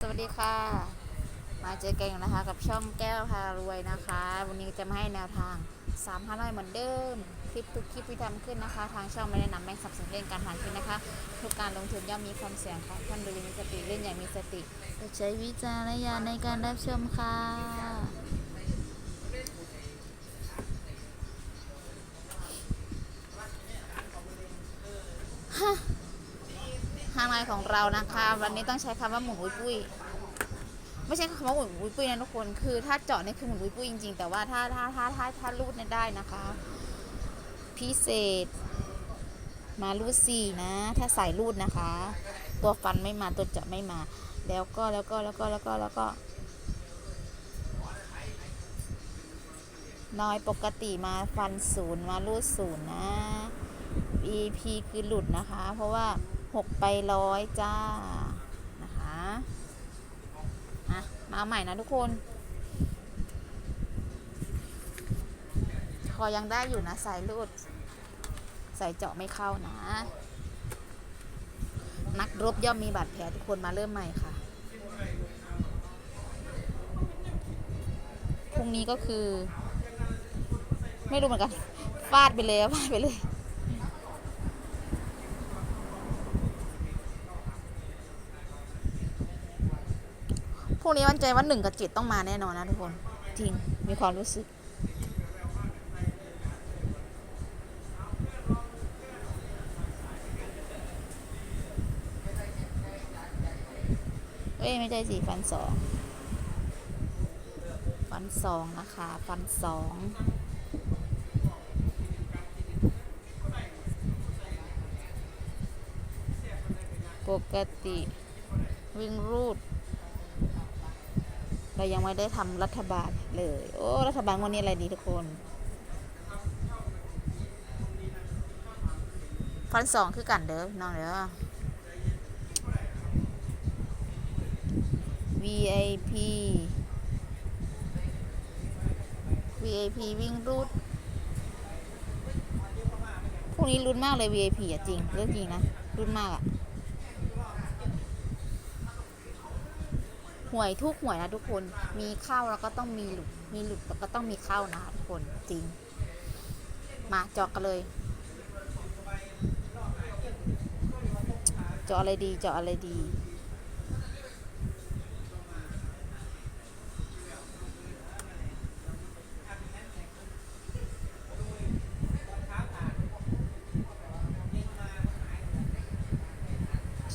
สวัสดีค่ะ มาเจอกันอีกนะคะ กับช่องแก้วพารวยนะคะ วันนี้จะมาให้แนวทาง3 5 0 0เหมือนเดิม คลิปทุกคลิปที่ทำขึ้นนะคะ ทางช่องไม่ได้นำแม่สับสนเล่นการพนันขึ้นนะคะทุกการลงทุนย่อมมีความเสี่ยงค่ะท่านดูมีสติเล่นอย่างมีสติ ใช้วิจารณญาณในการรับชมค่ะ ของเรานะคะ วันนี้ต้องใช้คำว่าหมุนอุ้ยปุ้ยไม่ใช่คำว่าหมุนอุ้ยปุ้ยนะทุกคนคือถ้าเจาะนี่คือหมุนอุ้ยปุ้ยจริงๆ แต่ว่าถ้าถ้าถ้าถ้าถ้ารูดเนี่ยได้นะคะ พิเศษ มารูดสี่นะ ถ้าใส่รูดนะคะ ตัวฟันไม่มาตัวเจาะไม่มา แล้วก็แล้วก็แล้วก็แล้วก็แล้วก็ น้อยปกติมาฟันศูนย์มารูดศูนย์นะ EP คือหลุดนะคะ เพราะว่า หกไปร้อยจ้า นะคะอะมาใหม่นะทุกคน คอยังได้อยู่นะ สายรูดใส่เจาะไม่เข้านะ นักรบย่อมมีบาดแผลทุกคนมาเริ่มใหม่ค่ะ พรุ่งนี้ก็คือ ไม่รู้เหมือนกัน ฟาดไปเลยฟาดไปเลย พวกนี้มั่นใจว่าหนึ่งกับเจ็ดต้องมาแน่นอนนะทุกคน จริง มีความรู้สึก เอ้ย ไม่ใช่สิฟันสองฟันสองนะคะฟันสองปกติวิ่งรูด เรายังไม่ได้ทำรัฐบาลเลย โอ้ รัฐบาลวันนี้อะไรดีทุกคน ฟันสองคือกันเด้อน้องเด้อ VIP VIP วิ่งรูดพวกนี้รุนมากเลย VIP อะจริงเรื่องจริงนะรุนมากอะ ห วยทุกหวยนะทุกคน มีเข้าแล้วก็ต้องมีหลุด มีหลุดแล้วก็ต้องมีเข้านะทุกคนจริง มาจาะกันเลยจาะอะไรดีจาะอะไรดี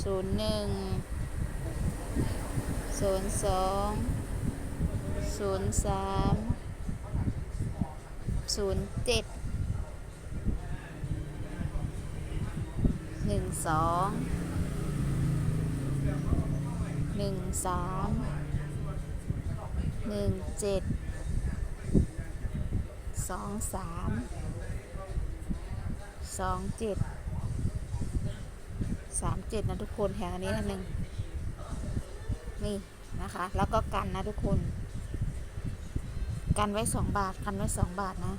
ศูนย์หนึ่ง ศูนย์สองศูนย์สามศูนย์เจ็ดหนึ่งสองหนึ่งสามหนึ่งเจ็ดสองสามสองเจ็ดสามเจ็ดนะทุกคนแถงอันนี้อันหนึ่ง นี่นะคะ แล้วก็กันนะทุกคน กันไว้สองบาท กันไว้สองบาทนะ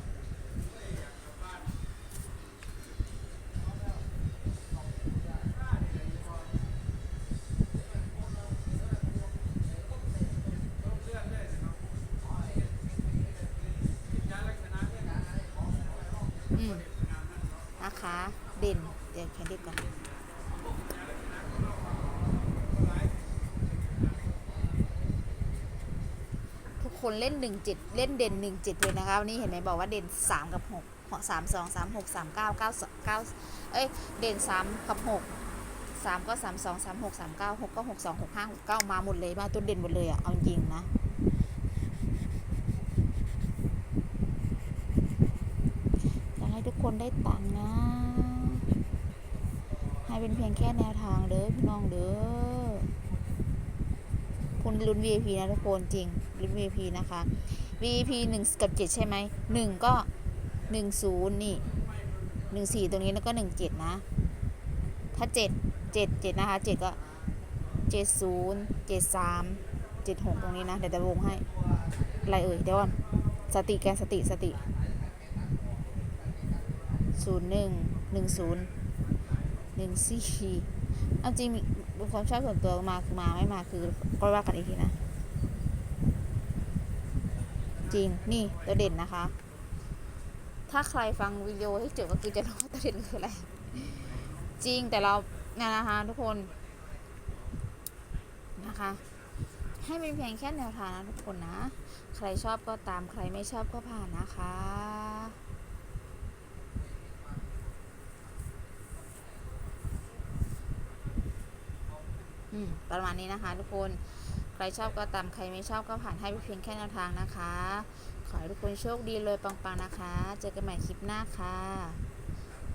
อืม นะคะ เด่น เดี๋ยวแค่เด็กก่อน ทุก คนเล่นหนึ่งเจ็ดเล่นเด่นหนึ่งเจ็ดเลยนะคะวันนี้เห็นไหมบอกว่าเด่นสามกับหกสามสองสามหกสามเก้าเก้าเก้าเอ้ยเด่นสามกับหกสามก็สามสองสามหกสามเก้าหกก็หกสองหกห้าหกเก้ามาหมดเลยมาตัวเด่นหมดเลยอะเอาจริงนะอยากให้ทุกคนได้ตังค์นะ ให้เป็นเพียงแค่แนวทางเด้อพี่น้องเด้อ คุณลุ้น VIP นะทุกคนจริงลุ้น VIP นะคะ VIP หนึ่งกับเจ็ดใช่ไหมหนึ่งก็หนึ่งศูนย์นี่หนึ่งสี่ตรงนี้แล้วก็หนึ่งเจ็ดนะ ถ้าเจ็ดเจ็ดเจ็ดนะคะเจ็ดก็เจ็ดศูนย์เจ็ดสามเจ็ดหกตรงนี้นะ เดี๋ยวจะวงให้ อะไรเอ่ย เดี๋ยวก่อน สติแกสติสติศูนย์หนึ่งหนึ่งศูนย์หนึ่งสี่เอาจริง เป็นความชอบส่วนตัวมาคือมาไม่มาคือก็ว่ากันอีกทีนะ จริงนี่ตัวเด่นนะคะ ถ้าใครฟังวิดีโอให้จบก็คือจะรู้ว่าตัวเด่นคืออะไร จริงแต่เราเนี่ยนะคะทุกคนนะคะ ให้เป็นเพียงแค่แนวทางนะทุกคนนะ ใครชอบก็ตามใครไม่ชอบก็ผ่านนะคะ ประมาณนี้นะคะทุกคนใครชอบก็ตามใครไม่ชอบก็ผ่านให้เพียงแค่แนวทางนะคะ ขอให้ทุกคนโชคดีเลยปังๆนะคะ เจอกันใหม่คลิปหน้าค่ะ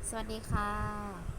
สวัสดีค่ะ